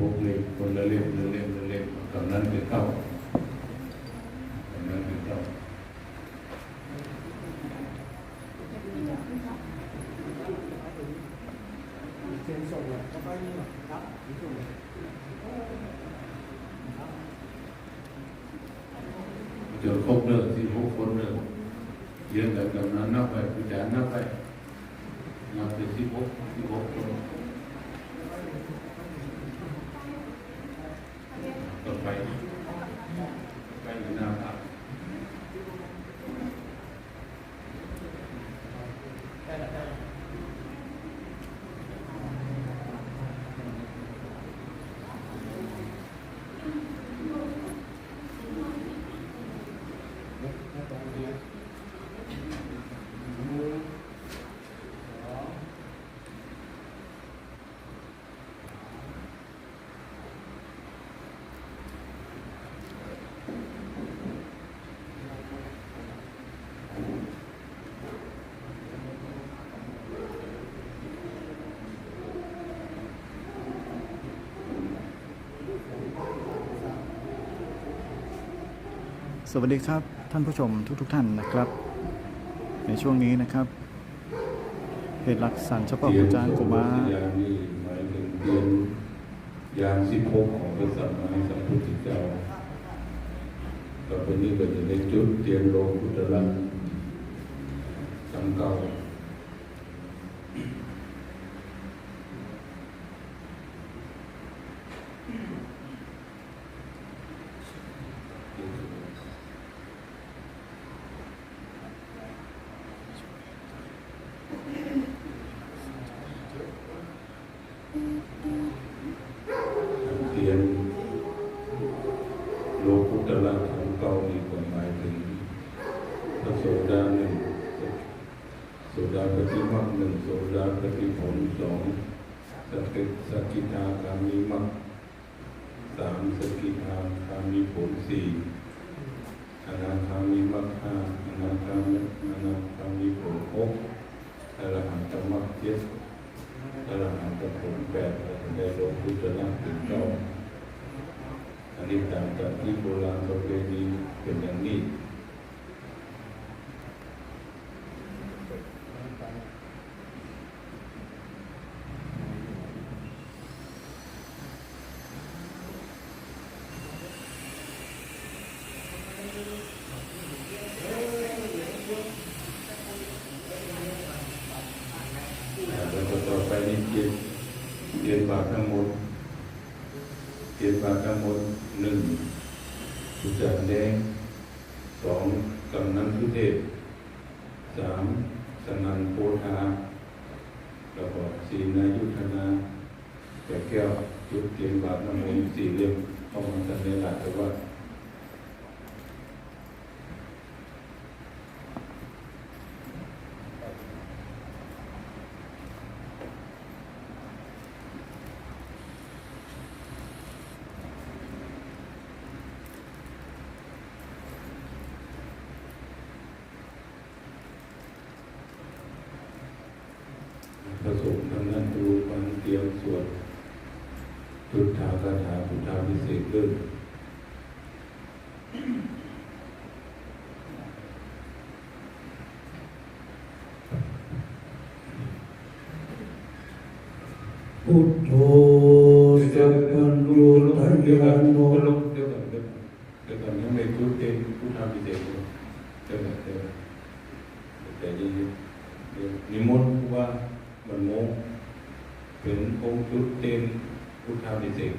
หกเลยคนละเล่มละเล่มละเล่มกำนั้นเป็นเข้ากำนั้นเป็นเข้าเขียนส่งเลยก็ไปนี่หรอคนเลิกเลยเยอะแต่กำนั้นนับไปผู้จารนับไปนับไปสิบหกสิบหกคนต่อไปไปอยู่หน้าพัก ได้ละได้ สวัสดีครับ ท่านผู้ชมทุกๆทท่านนะครับ ในช่วงนี้นะครับเหตุหลักสันเฉพาะเทียคุนณจานกุมารยานนี่หมายถึงเทียนยางสิบหกของพระสัมมาสัมพุทธเจ้าต่อไปนี้ก็จะได้จุดเทียนโลกุตระสังเก่า เทียน โลกุตระของเก่านี่ก็หมายถึงพระโสดาหนึ่งโสดาปฏิมักหนึ่งโสดาปฏิผลสองสกิสกิทาคามีมักสามสกิทาคามีผลสี่อนาคามีมักห้าอนาคามีอนาคามีผลหกอรหันตมักเจ็ดอรหันตผลแปดในโลกุตระถึงเก้า อันนี้ตามจากที่โบราณประเพณีเป็นอย่างนี้แล้วก็ต่อไปนี้เกียนเกียนบาททั้งหมด เกียนบาททั้งหมดหนึ่งสุจารแดงสองกำนันทุเทศสามสนันโพธาแล้วก็สี่นายุทธนาแต่แก้วจุดเกียนบาททั้งหมดสี่เล่มเข้ามาในหลักแต่ว่า ผสมทั้งนั้นดูมัน เตรียมสวดพุทธาคาถาพุทธาพิเศษเรื่องพุทโธสัพพัญญูทัญเดี๋ยวก่อนญาโนเดี๋ยวก่อนเดี๋ยวก่อนเดี๋ยวก่อนเดี๋ยวก่อนยังไม่พูดเองพุทธาพิเศษเลยเดี๋ยวก่อนเดี๋ยวก่อนแต่ดีเดี๋ยวนิมนต์ว่ามันโม ถึงองค์ชุดเต็มพุทธาภิเศษ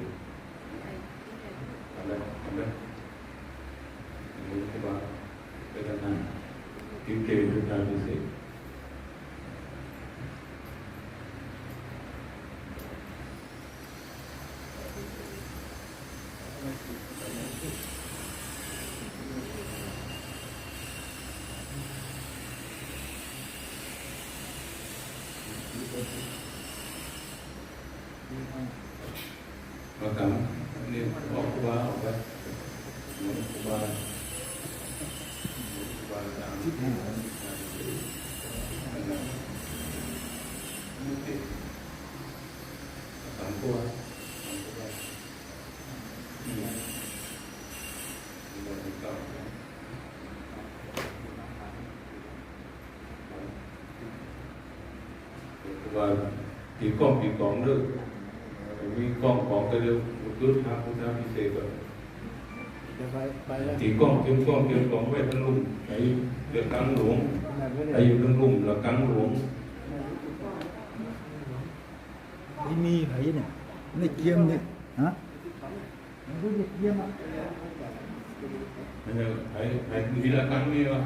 của và chỉ còn chỉ còn được vì còn cái được một chút, hai phút sau thì sẽ rồi chỉ còn kiếm con kiếm con về thân lùng cắn luống. Tại vì thân lùng là cắn luống. ทธพิเศษก็เดี๋ยวไปไปแล้วตีกล้องเตรียมกล้องเตรียมกล้องไว้ทั้งลุ่มไอ้เดือดกลางหลวงไอ้อยู่ทั้งลุ่มแล้วกลางหลวงไม่มีไผเนี่ยในเกียมเนี่ยฮะมันรู้ในเกียมอะไอ้ไอ้ไอ้ทีละครั้งนี่วะ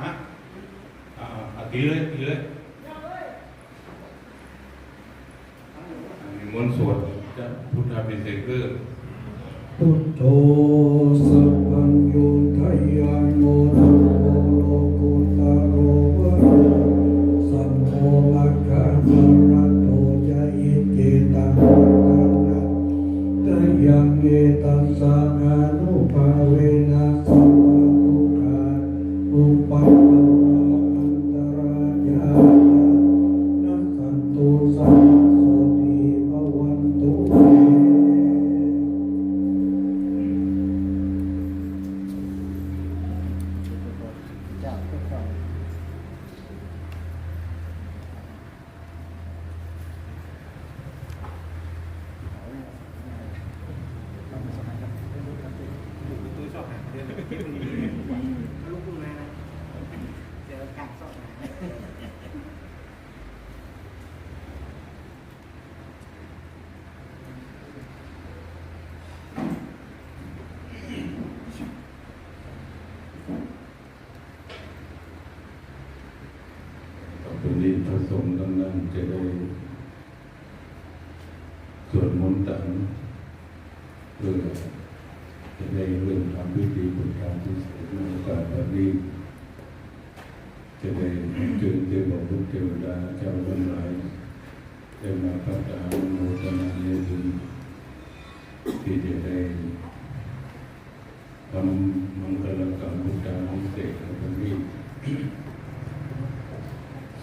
ฮะอ่าอ่าตีเลยตีเลยอันนี้มนต์สวดจะพุทธพิเศษคือพุทโธสัพพัญญูทยานโม ตัสสะอานุภาเวนะสัพพะทุกขาอุปัปปะอันตรายานัสสันตุสัพพะโสติภวันตุเต จากพวกเรา ลูกคุณมานะเจอการสอบมา ต่อไปนี้พระ สงฆ์ทั้งนั้นจะได้สวดมนต์ตังเพื่อจะได้เริ่มทำพิธีพุทธารพิเศษในโอกาสแบบนี้จะได้เจอเทวบุตรเทวดาเจ้าทั้งหลายได้มาพระตาโมทนาในบุญที่จะได้ทำมังคลกรรมพุทธาพิเศษในวันนี้สักเสิกาลตะเตจันตานิเทวิมานิทิเปละเทตะกะเมตะโลวน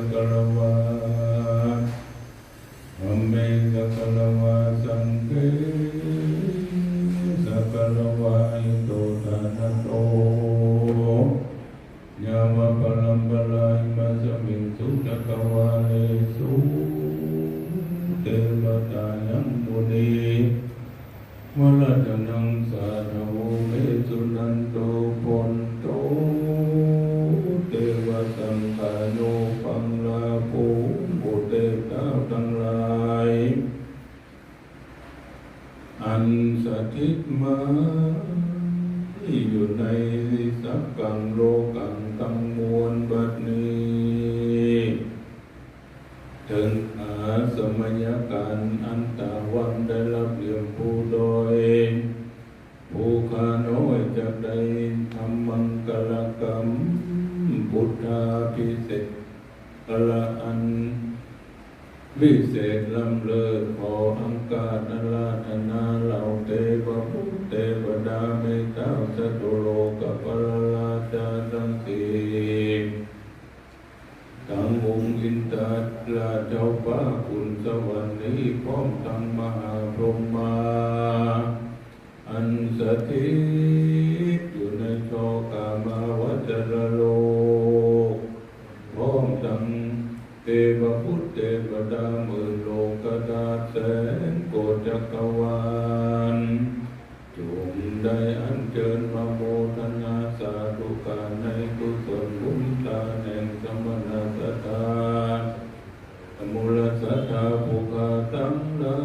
สังกลวาธั สถิตมาที่อยู่ในสักกังโลกังตังมวลบัดนี้ถึงหาสมัยการอันตาวันได้รับเลี้ยงผู้โดยผู้ขาน้อยจากใดทำมังกลกรรมพุทธาพิเศษกละอันวิเศษลำเลิศขออังกาศนาราธนา จาทั้งสี่ทั้งองค์อินทราเจ้าฟ้าคุณสวรรค์นี้พร้อมทั้งมหาพรหมาอันสถิตอยู่ในโชกามาวัจรโลกพร้อมทั้งเทวพุทธเทวดาหมื่นโลกดาแสนโกจักรวาลจงได้อัญเชิญมาโม ทธาภูคาตั้งหลา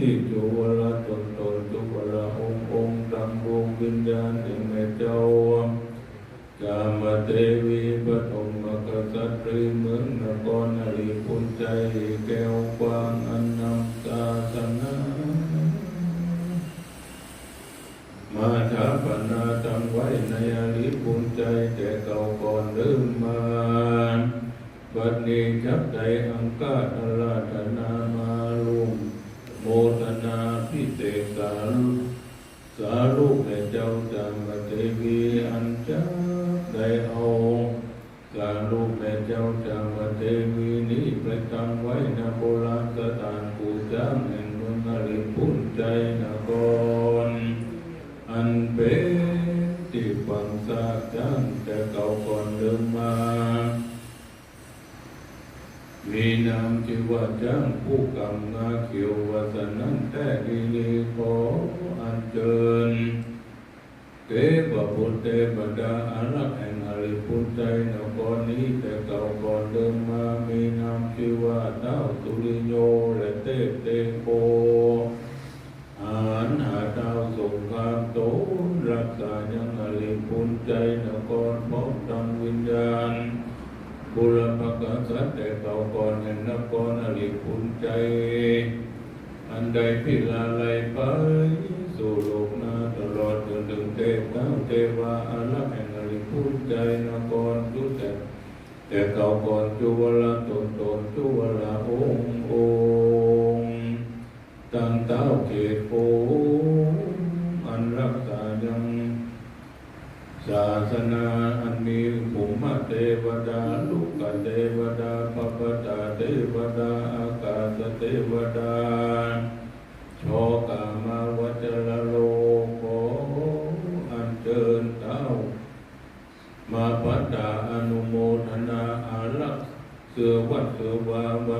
ยจุวลตนตนทุกวิญญาณแห่งแม่เจ้ากามเทวีปฐมกษัตริย์เมืองนครนรีพุนใจแก้วกว้างอันนำศาสนามาถาปนาตั้งไว้ในอริพุนใจแต่เก่าก่อนเริ่มมา บัดนี้ชับใจอังกาตราธนามาลุมโมทนาพิเศษสารุสารุแม่เจ้าจังกเท วีอันจ้าได้เอาสารุแม่เจ้าจังกเทวีนี้ปตั้งไว้ในโบราณสถานปูจางแห่งเมืองอริพุนใจนครอันเป็นที่ฝังซากจังแต่เก่าก่อนเดิมมามีนามชื่ว่าจังผู้กำนาเขียววัสนั้นแต่ดีลีขออันเชิญเท พบุตรเทพดาอารักแห่งอริพุนใจนครนี้แต่เก่าก่อนเดิมมามีนามชื่อว่าเท้าสุริโยและเทพเตโกอาหาดาวสงครามโตรักษายังอริพุนใจนครพบดังวิญญาณบุรพกษัตริย์แต่เก่าก่อนแห่งนครอริพุนใจ อันใดพิลาไลไป สู่โลกนาตลอดจนถึงเทพเท้าเทวาอารักษ์แห่งอริพุนใจนครทุกแต่แต่เก่าก่อนจุวลาตนตนจุวลาองค์องค์ตั้งเต้าเขตโพอันรักษายังศาสนาอันมีภูมิเทวดาลูกเทวดาปปตาเทวดาอากาศเทวดา กษ์เสือวั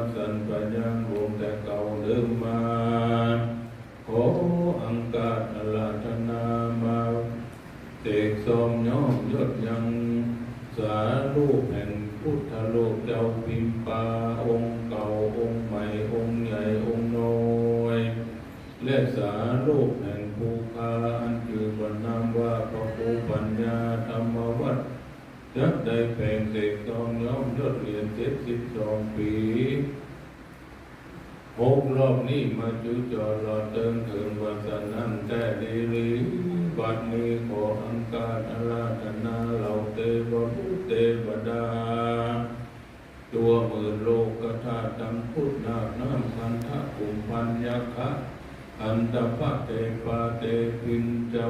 จักได้แผ่งเสกซองย้อมยศเหรียญเจ็ดสิบสองปีหกรอบนี้มาจุจอรอเติมถึงวันสนันแต่ดีลีบัดนี้ขออังการอาราธนาเหล่าเทวบุตเทวดา ตัวมื่นโลกธาตุดังพุทธนาคน้ำพันธะกุมพันยักขะอันตภะเตปาเตปินเจ้า